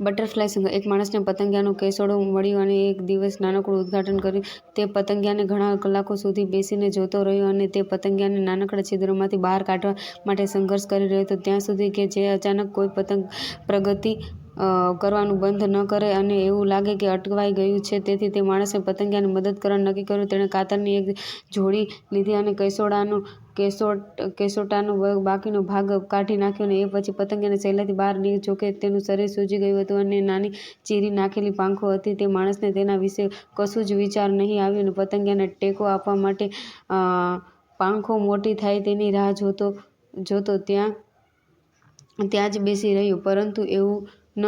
Butterfly સંઘ એક માણસને પતંગિયાનું કેસોડું મળ્યું અને એક દિવસ નાનકડું ઉદ્ઘાટન કર્યું. તે પતંગિયાને ઘણા કલાકો સુધી બેસીને જોતો રહ્યો અને તે પતંગિયાને નાનકડા છિદ્રોમાંથી બહાર કાઢવા માટે સંઘર્ષ કરી રહ્યો હતો ત્યાં સુધી કે જે અચાનક કોઈ પતંગ પ્રગતિ કરવાનું બંધ ન કરે અને એવું લાગે કે અટવાઈ ગયું છે. તેથી તે માણસે પતંગિયાને મદદ કરવાનું નક્કી કર્યું. તેણે કાતરની એક જોડી લીધી અને કેસોટાનો બાકીનો ભાગ કાઢી નાખ્યો અને એ પછી પતંગિયાને સહેલાઈથી બહાર નીકળી જોકે તેનું શરીર સૂજી ગયું હતું અને નાની ચીરી નાખેલી પાંખો હતી. તે માણસને તેના વિશે કશું જ વિચાર નહીં આવ્યો અને પતંગિયાને ટેકો આપવા માટે પાંખો મોટી થાય તેની રાહ જોતો જોતો ત્યાં જ બેસી રહ્યો. પરંતુ એવું ન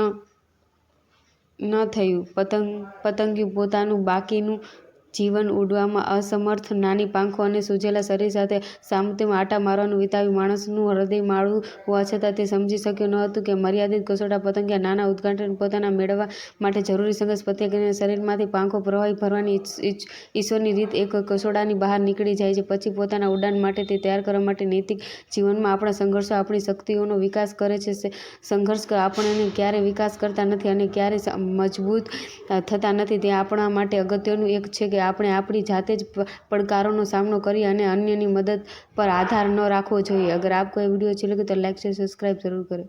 ન થયું. પતંગ પતંગિયું પોતાનું બાકીનું જીવન ઉડવામાં અસમર્થ, નાની પાંખો અને સૂજેલા શરીર સાથે સામતેમ આંટા મારવાનું વિતાવ્યું. માણસનું હૃદય માળવું હોવા છતાં તે સમજી શક્યો ન હતું કે મર્યાદિત કસોટા પતંગિયા નાના ઉદ્ઘાટન પોતાના મેળવવા માટે જરૂરી સંઘર્ષ પ્રત્યાઘાતને શરીરમાંથી પાંખો પ્રવાહી ભરવાની ઈશ્વરની રીત એક કસોડાની બહાર નીકળી જાય છે પછી પોતાના ઉડાન માટે તે તૈયાર કરવા માટે. નૈતિક જીવનમાં આપણા સંઘર્ષો આપણી શક્તિઓનો વિકાસ કરે છે. સંઘર્ષ આપણને ક્યારેય વિકાસ કરતા નથી અને ક્યારેય મજબૂત થતા નથી. તે આપણા માટે અગત્યનું એક છે કે આપણે આપણી જાતે જ પડકારોનો સામનો કરીએ અને અન્યની મદદ પર આધાર ન રાખવો જોઈએ. અગર આપકો યહ વીડિયો अच्छी लगे तो लाइक शेयर सब्सक्राइब जरूर करें.